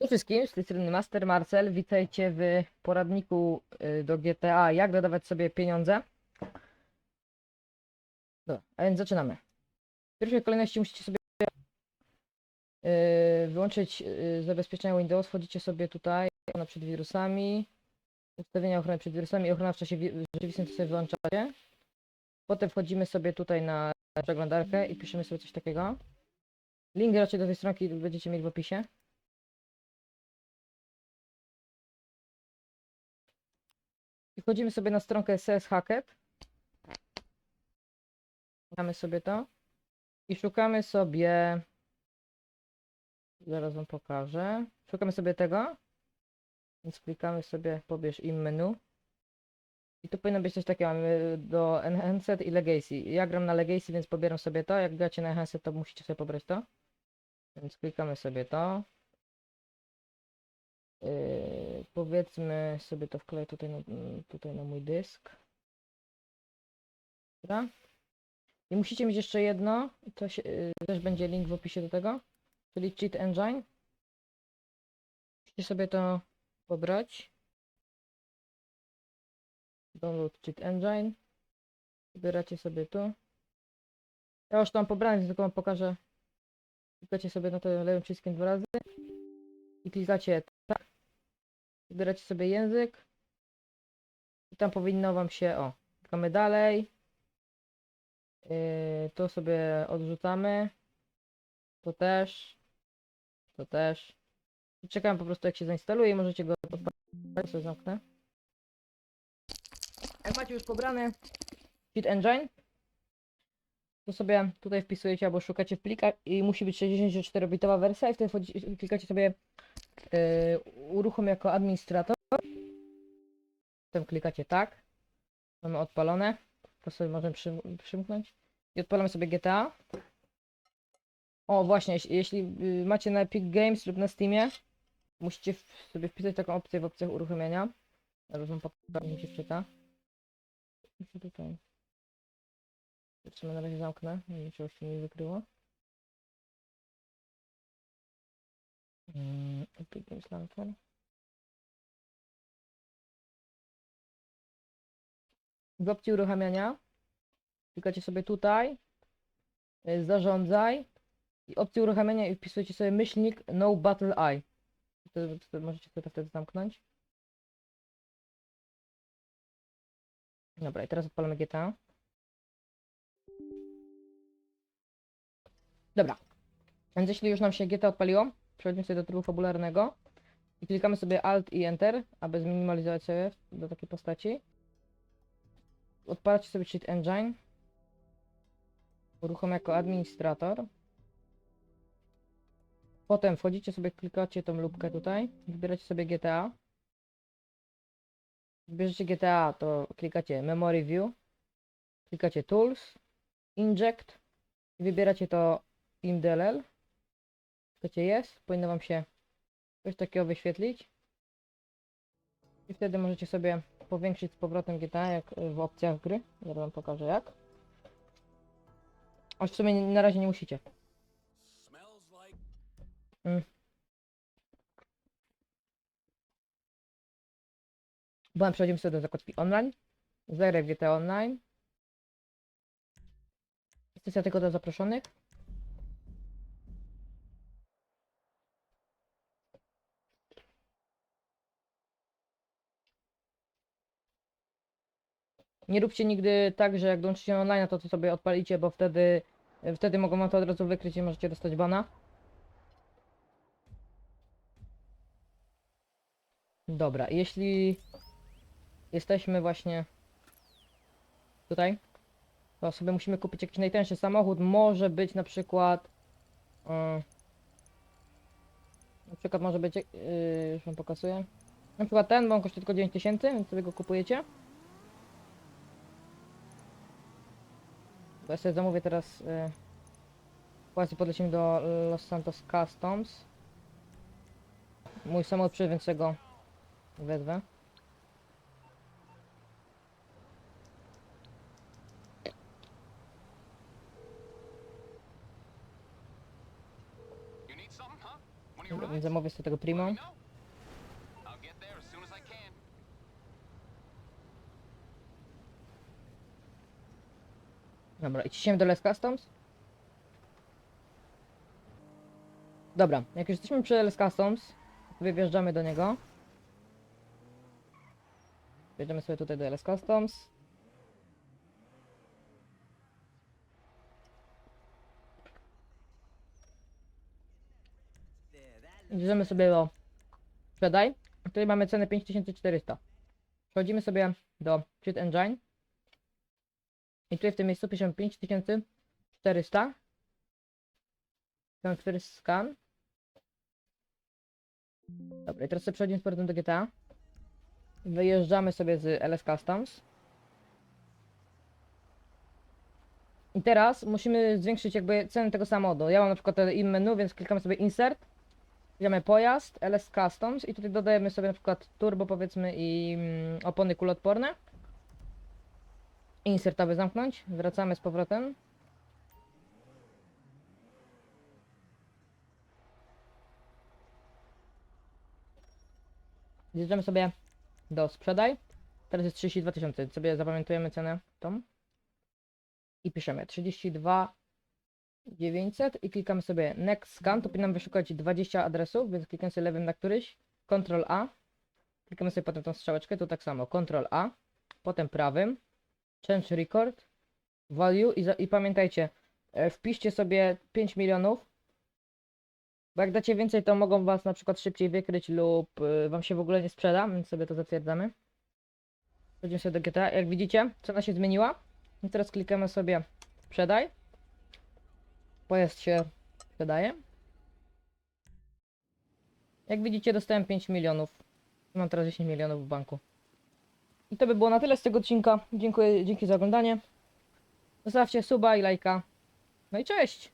Cześć wszystkim, z tej strony Master Marcel. Witajcie w poradniku y, do GTA, jak dodawać sobie pieniądze. Dobra, a więc zaczynamy. W pierwszej kolejności musicie sobie y, wyłączyć y, zabezpieczenia Windows. Wchodzicie sobie tutaj, ochrona przed wirusami, ustawienia ochrony przed wirusami i ochrona w czasie wi- rzeczywistym to sobie wyłączacie. Potem wchodzimy sobie tutaj na przeglądarkę i piszemy sobie coś takiego. Link raczej do tej stronki będziecie mieli w opisie. I wchodzimy sobie na stronkę CS Hacket. Mamy sobie to. I szukamy sobie. Zaraz wam pokażę. Szukamy sobie tego. Więc klikamy sobie, pobierz im menu. I tu powinno być coś takiego. Mamy do Enhanced i Legacy. Ja gram na Legacy, więc pobieram sobie to. Jak gracie na Enhanced, to musicie sobie pobrać to. Więc klikamy sobie to. Yy, powiedzmy sobie to wkleję tutaj na, tutaj na mój dysk. Dobra. I musicie mieć jeszcze jedno, to się, yy, też będzie link w opisie do tego, czyli Cheat Engine. Musicie sobie to pobrać. Download Cheat Engine. Wybieracie sobie tu. Ja już pobrane, więc tylko wam pokażę. Klikacie sobie na to lewym przyciskiem dwa razy. I klikacie. Wybieracie sobie język. I tam powinno wam się, o, klikamy dalej. Yy, to sobie odrzucamy. To też. To też. I czekam po prostu jak się zainstaluje i możecie go odpalić. sobie zamknę. Jak macie już pobrany Cheat Engine, to sobie tutaj wpisujecie albo szukacie w plikach i musi być 64-bitowa wersja i wtedy klikacie sobie yy, uruchom jako administrator. Potem klikacie tak. Mamy odpalone. To sobie możemy przym przymknąć. I odpalamy sobie GTA. O właśnie, jeśli, yy, macie na Epic Games lub na Steamie, musicie sobie wpisać taką opcję w opcjach uruchomienia. Zaraz wam pokażę, mi się wczyta. Co tutaj? Zatrzymaj na razie zamknę. Nie się nie wykryło. Mm, Epic Games Launcher. W opcji uruchamiania klikacie sobie tutaj, y, zarządzaj i opcję uruchamiania i wpisujecie sobie myślnik no battle eye. Wtedy, wtedy możecie sobie to wtedy zamknąć. Dobra, i teraz odpalamy GTA. Dobra. Więc jeśli już nam się GTA odpaliło, przechodzimy sobie do trybu fabularnego i klikamy sobie Alt i Enter, aby zminimalizować sobie do takiej postaci. Odpalacie sobie Cheat Engine. Uruchom jako administrator. Potem wchodzicie sobie, klikacie tą lubkę tutaj, wybieracie sobie GTA. Wybierzecie GTA, to klikacie Memory View, klikacie Tools, Inject i wybieracie to IMDLL. Klikacie Yes, powinno Wam się coś takiego wyświetlić. I wtedy możecie sobie powiększyć z powrotem GTA jak y, w opcjach gry. Ja Wam pokażę jak. Aż w sumie na razie nie musicie. Mm. Potem przechodzimy sobie do zakładki online. Zagraj GTA Online. Sesja tylko do zaproszonych. Nie róbcie nigdy tak, że jak dołączycie online, to to sobie odpalicie, bo wtedy wtedy mogą wam to od razu wykryć i możecie dostać bana. Dobra, jeśli jesteśmy właśnie tutaj, to sobie musimy kupić jakiś najtańszy samochód. Może być na przykład. e, na przykład może być. Yy, już wam pokazuję. Na przykład ten, bo on kosztuje tylko 9000, więc sobie go kupujecie. Bo ja sobie zamówię teraz. Yy, właśnie podlecimy do Los Santos Customs. Mój samochód przy, więc go wezwę. Zamówię sobie tego Primo. Dobra, i ciśniemy do Les Customs. Dobra, jak już jesteśmy przy Les Customs, sobie wjeżdżamy do niego. Wjeżdżamy sobie tutaj do LS Customs. Bierzemy sobie do sprzedaj. Tutaj mamy cenę 5400. Przechodzimy sobie do Cheat Engine. I tutaj w tym miejscu piszemy 5400. Ten first scan. Dobra, i teraz sobie przechodzimy z powrotem do GTA. Wyjeżdżamy sobie z LS Customs. I teraz musimy zwiększyć jakby cenę tego samochodu. Ja mam na przykład im menu, więc klikamy sobie insert. Wziąmy pojazd, LS Customs i tutaj dodajemy sobie na przykład turbo powiedzmy i mm, opony kuloodporne. Insert aby zamknąć. Wracamy z powrotem. Zjeżdżamy sobie do sprzedaj. Teraz jest 32 tysiące. Sobie zapamiętujemy cenę tą. I piszemy 32 900 i klikamy sobie next scan. To powinien nam wyszukać 20 adresów, więc klikamy sobie lewym na któryś. Ctrl A. Klikamy sobie potem tą strzałeczkę, tu tak samo. Ctrl A. Potem prawym. Change record. Value i, i pamiętajcie, e, wpiszcie sobie 5 milionów. Bo jak dacie więcej, to mogą was na przykład szybciej wykryć lub y, wam się w ogóle nie sprzeda, więc sobie to zatwierdzamy. Przechodzimy sobie do GTA. Jak widzicie, cena się zmieniła. I teraz klikamy sobie sprzedaj. Pojazd się sprzedaje. Jak widzicie, dostałem 5 milionów. Mam teraz 10 milionów w banku. I to by było na tyle z tego odcinka. Dziękuję, dzięki za oglądanie. Zostawcie suba i lajka. No i cześć!